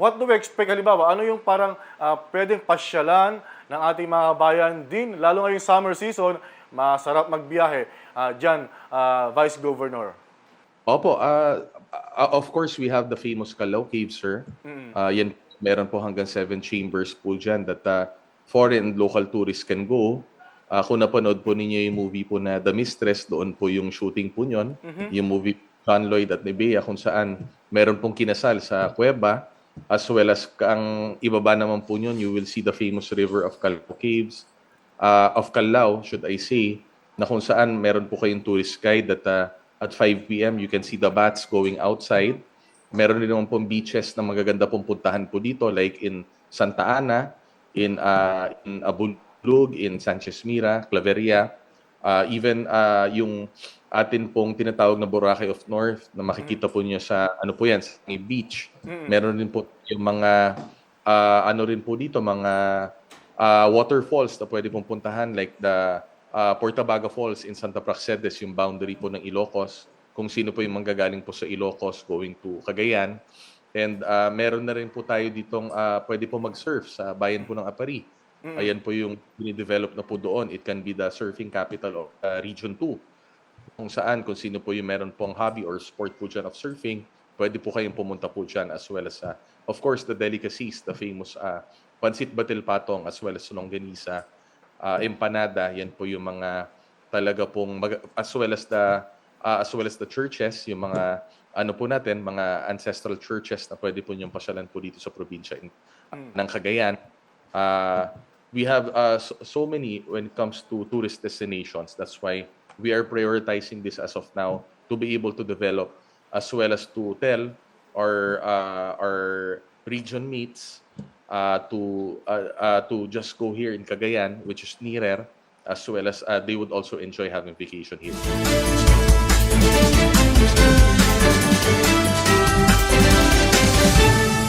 what do we expect halimbawa? Ano yung parang ah, pwedeng pasyalan ng ating mga bayan din, lalo ngayong summer season, masarap magbiyahe. Ah, Diyan, ah, Vice Governor. Opo, uh, uh, of course, we have the famous Calao Cave, sir. Uh, yan, meron po hanggang seven chambers po dyan that uh, foreign and local tourists can go. Uh, kung napanood po ninyo yung movie po na The Mistress, doon po yung shooting po yun. Yung movie John Lloyd at Nebea kung saan meron pong kinasal sa kuweba as well as ang ibaba naman po yun, you will see the famous river of Calao Caves, uh, of Calao, should I say, na kung saan meron po kayong tourist guide that uh, at 5 p.m. you can see the bats going outside. Meron din naman pong beaches na magaganda pong puntahan po dito like in Santa Ana, in uh, in Abulug, in Sanchez Mira, Claveria, uh, even uh, yung atin pong tinatawag na Boracay of North na makikita po niyo sa ano po yan, sa beach. Meron din po yung mga uh, ano rin po dito, mga uh, waterfalls na pwede pong puntahan like the uh, Portabaga Falls in Santa Praxedes, yung boundary po ng Ilocos. Kung sino po yung manggagaling po sa Ilocos going to Cagayan. And uh, meron na rin po tayo ditong uh, pwede po mag-surf sa bayan po ng Apari. Ayan po yung dinidevelop na po doon. It can be the surfing capital of uh, Region 2. Kung saan, kung sino po yung meron pong hobby or sport po dyan of surfing, pwede po kayong pumunta po dyan as well as, uh, of course, the delicacies, the famous uh, Pansit Batil Patong as well as Longanisa, uh, empanada, yan po yung mga talaga pong, mag- as well as the, uh, as well as the churches, yung mga, ano po natin, mga ancestral churches na pwede po niyong pasyalan po dito sa probinsya in, ng Cagayan. Uh, we have uh, so, so many when it comes to tourist destinations. That's why we are prioritizing this as of now to be able to develop as well as to tell our uh, our region meets uh, to uh, uh, to just go here in Cagayan, which is nearer, as well as uh, they would also enjoy having vacation here.